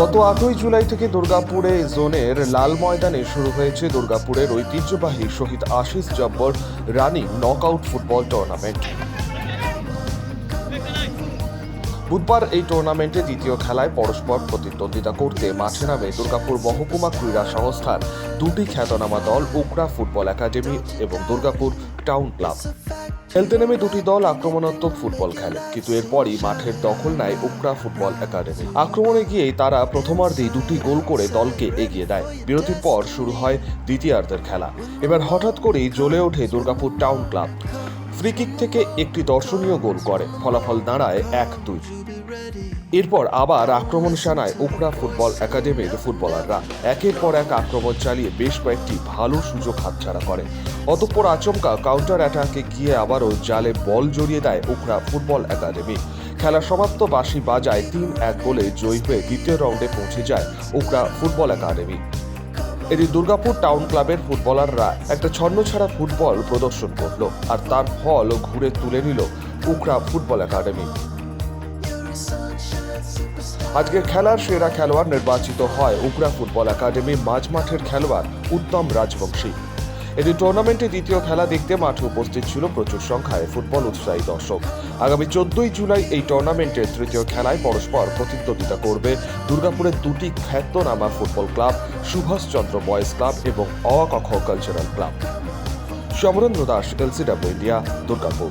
গত আটই জুলাই থেকে দুর্গাপুরে জোনের লাল ময়দানে শুরু হয়েছে দুর্গাপুরের ঐতিহ্যবাহী Shahid Ashis Jabbar running knockout football tournament. বুধবার এই টুর্নামেন্টে দ্বিতীয় খেলায় পরস্পর প্রতিদ্বন্দ্বিতা করতে মাঠে নামে দুর্গাপুর মহকুমা ক্রীড়া সংস্থার দুটি খ্যাতনামা দল, উকড়া ফুটবল একাডেমি এবং দুর্গাপুর টাউন ক্লাব। খেলতে নেমে দুটি দল আক্রমণাত্মক ফুটবল খেলে। কিন্তু এরপরই মাঠের দখল নেয় উকরা ফুটবল একাডেমি। আক্রমণে গিয়েই তারা প্রথমার্ধেই দুটি গোল করে দলকে এগিয়ে দেয়। বিরতির পর শুরু হয় দ্বিতীয়ার্ধের খেলা। এবার হঠাৎ করেই জ্বলে ওঠে দুর্গাপুর টাউন ক্লাব। ফ্রিকিক থেকে একটি দর্শনীয় গোল করে। ফলাফল দাঁড়ায় এক দুই। এরপর আবার আক্রমণ শানায় উকড়া ফুটবল একাডেমির ফুটবলাররা একের পর এক আক্রমণ চালিয়ে বেশ কয়েকটি ভালো সুযোগ হাতছাড়া করে। অতঃপর আচমকা কাউন্টার অ্যাটাকে গিয়ে আবারও জালে বল জড়িয়ে দেয় উকড়া ফুটবল একাডেমি। খেলা সমাপ্ত বাসি বাজায় তিন এক গোলে জয়ী হয়ে দ্বিতীয় রাউন্ডে পৌঁছে যায় উকড়া ফুটবল একাডেমি। এটি দুর্গাপুর টাউন ক্লাবের ফুটবলাররা একটা ছন্নছাড়া ফুটবল প্রদর্শন করল আর তার ফল ঘুরে তুলে নিল উকড়া ফুটবল একাডেমি। আজকের খেলার সেরা খেলোয়াড় নির্বাচিত হয় উকড়া ফুটবল একাডেমি মাঝমাঠের খেলোয়াড় উত্তম রাজবংশী। এটি টুর্নামেন্টে দ্বিতীয় খেলা দেখতে মাঠে উপস্থিত ছিল প্রচুর সংখ্যায় ফুটবল উৎসাহী দর্শক। আগামী চোদ্দই জুলাই এই টুর্নামেন্টের তৃতীয় খেলায় পরস্পর প্রতিদ্বন্দ্বিতা করবে দুর্গাপুরের দুটি খ্যাতনামা football club, Subhas Chandra boys club এবং অকখ cultural club Samarendra Das, LCW India, Durgapur.